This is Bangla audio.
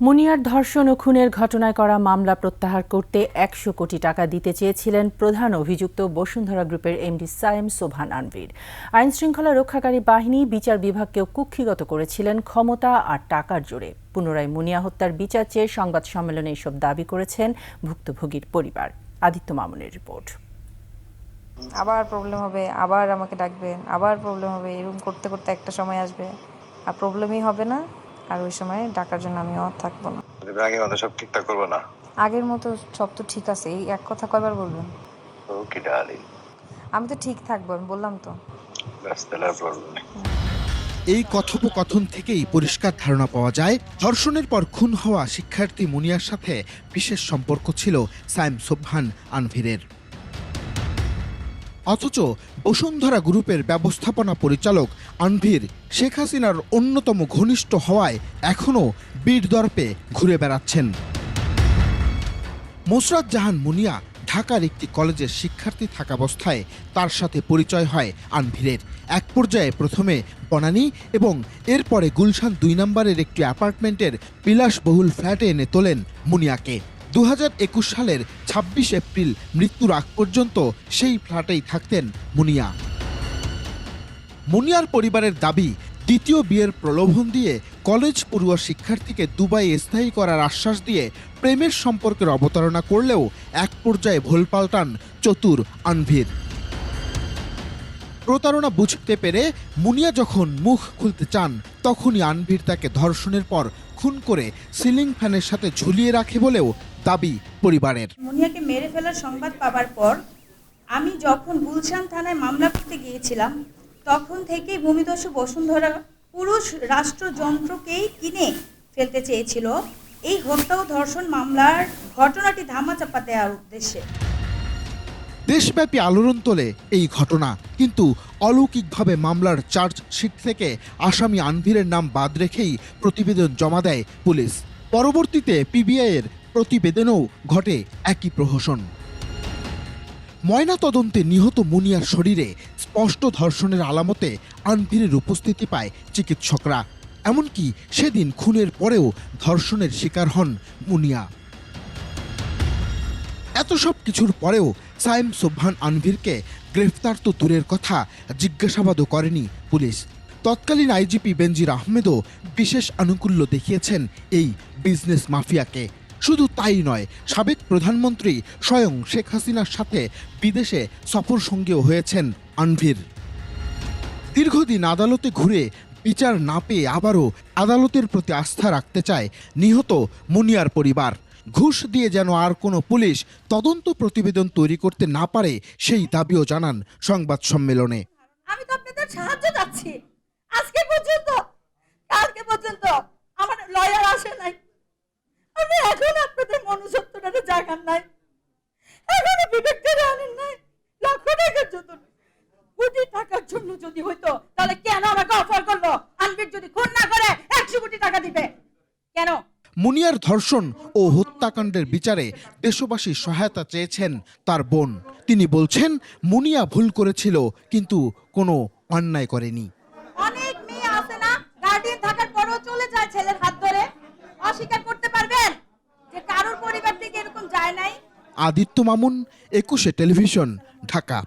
মুনিয়ার ধর্ষণ ও খুনের ঘটনায় করা মামলা প্রত্যাহার করতে একশো কোটি টাকা দিতে চেয়েছিলেন প্রধান অভিযুক্ত বসুন্ধরা গ্রুপের এমডি সায়েম সোভান আনভির। আইন শৃঙ্খলা রক্ষাকারী বাহিনী বিচার বিভাগকেও কুক্ষিগত করেছিলেন ক্ষমতা আর টাকার জোরে। পুনরায় মুনিয়া হত্যার বিচার চেয়ে সংবাদ সম্মেলনে এসব দাবি করেছেন ভুক্তভোগীর পরিবার। আদিত্য মামুনের রিপোর্ট। আবার প্রবলেম হবে, আবার আমাকে ডাকবেন, আবার প্রবলেম হবে, এরকম করতে করতে একটা সময় আসবে। আর প্রবলেমই হবে না। আর ওই সময় ডাকার জন্য আমি আর থাকব না। আগে মতো সব ঠিকঠাক করব না? আগের মতো সব তো ঠিক আছে এই এক কথা কয়বার বলবেন? ওকে ডার্লিং আমি তো ঠিক থাকব আমি বললাম তো। ব্যাস তাহলে আর প্রবলেম নেই। এই কথোপকথন থেকেই পরিষ্কার ধারণা পাওয়া যায় ধর্ষণের পর খুন হওয়া শিক্ষার্থী মুনিয়ার সাথে বিশেষ সম্পর্ক ছিল সাইম সোবহান আনভিরের। অথচ বসুন্ধরা গ্রুপের ব্যবস্থাপনা পরিচালক আনভির, শেখ হাসিনার অন্যতম ঘনিষ্ঠ হওয়ায় এখনও বীর দর্পে ঘুরে বেড়াচ্ছেন। মোসরাত জাহান মুনিয়া ঢাকার একটি কলেজের শিক্ষার্থী থাকাবস্থায় তার সাথে পরিচয় হয় আনভিরের। এক পর্যায়ে প্রথমে বনানী এবং এরপরে গুলশান দুই নম্বরের একটি অ্যাপার্টমেন্টের বিলাসবহুল ফ্ল্যাটে এনে তোলেন মুনিয়াকে। দু হাজার একুশ সালের ছাব্বিশ এপ্রিল মৃত্যুর আগ পর্যন্ত সেই ফ্ল্যাটেই থাকতেন মুনিয়া। মুনিয়ার পরিবারের দাবি, দ্বিতীয় বিয়ের প্রলোভন দিয়ে কলেজ পড়ুয়া শিক্ষার্থীকে দুবাই স্থায়ী করার আশ্বাস দিয়ে প্রেমের সম্পর্কের অবতারণা করলেও এক পর্যায়ে ভুল পাল্টান চতুর আনভির। প্রতারণা বুঝতে পেরে মুনিয়া যখন মুখ খুলতে চান, তখনই আনভির তাকে ধর্ষণের পর খুন করে সিলিং ফ্যানের সাথে ঝুলিয়ে রাখে বলেও দাবি পরিবারের। মুনিয়াকে মেরে ফেলার সংবাদ পাবার পর আমি যখন গুলশান থানায় মামলা করতে গিয়েছিলাম তখন থেকেই ভূমিদস্যু বসুন্ধরা পুরুষ রাষ্ট্রযন্ত্রকেই কিনে ফেলতে চেয়েছিল এই হত্যা ও ধর্ষণ মামলার ঘটনাটি ধামাচাপা দেওয়ার উদ্দেশ্যে। দেশব্যাপী আলোড়ন তোলে এই ঘটনা কিন্তু অলৌকিকভাবে মামলার চার্জশিট থেকে আসামি আনভিরের নাম বাদ রেখেই প্রতিবেদন জমা দেয় পুলিশ। পরবর্তীতে পিবিআইয়ের প্রতিবেদনেও ঘটে একই প্রহসন। ময়না তদন্তে নিহত মুনিয়ার শরীরে স্পষ্ট ধর্ষণের আলামতে আনভিরের উপস্থিতি পায় চিকিৎসকরা। এমনকি সেদিন খুনের পরেও ধর্ষণের শিকার হন মুনিয়া। এত সব কিছুর পরেও সাইম সোবহান আনভিরকে গ্রেফতার তো দূরের কথা জিজ্ঞাসাবাদও করেনি পুলিশ। তৎকালীন আইজিপি বেনজির আহমেদও বিশেষ আনুকূল্য দেখিয়েছেন এই বিজনেস মাফিয়াকে। শুধু তাই নয়, সাবেক প্রধানমন্ত্রী স্বয়ং শেখ হাসিনার সাথে বিদেশে সফর সঙ্গীও হয়েছেন আনভির। দীর্ঘদিন আদালতে ঘুরে বিচার না পেয়ে আবারও আদালতের প্রতি আস্থা রাখতে চায় নিহত মুনিয়ার পরিবার। ঘুষ দিয়ে যেন আর কোনো পুলিশ তদন্ত প্রতিবেদন তৈরি করতে না পারে সেই দাবিও জানান সংবাদ সম্মেলনে। আমি তো আপনাদের সাহায্য চাচ্ছি। আজকে পর্যন্ত কালকে পর্যন্ত আমার লয়ার আসে নাই আমি এখন আপনাদের মনুষ্যত্বটা জাগান নাই এখনও বিবেকটা আনেন নাই লক্ষ টাকার জন্য কোটি টাকার জন্য যদি হইতো তাহলে কেন আমাকে অফার করল যদি খুন না করে একশো কোটি টাকা দিবে। কেন? মুনিয়ার ধর্ষণ ও হত্যাকাণ্ডের বিচারে দেশবাসী সহায়তা চেয়েছেন তার বোন। তিনি বলছেন মুনিয়া ভুল করেছিল কিন্তু কোনো অন্যায় করেনি। অনেক মেয়ে আছে না গার্ডিয়ান থাকার পরেও চলে যায় ছেলের হাত ধরে। অস্বীকার করতে পারবেন? যে কারোর পরিবার থেকে এরকম যায় নাই। আদিত্য মামুন একুশে টেলিভিশন ঢাকা।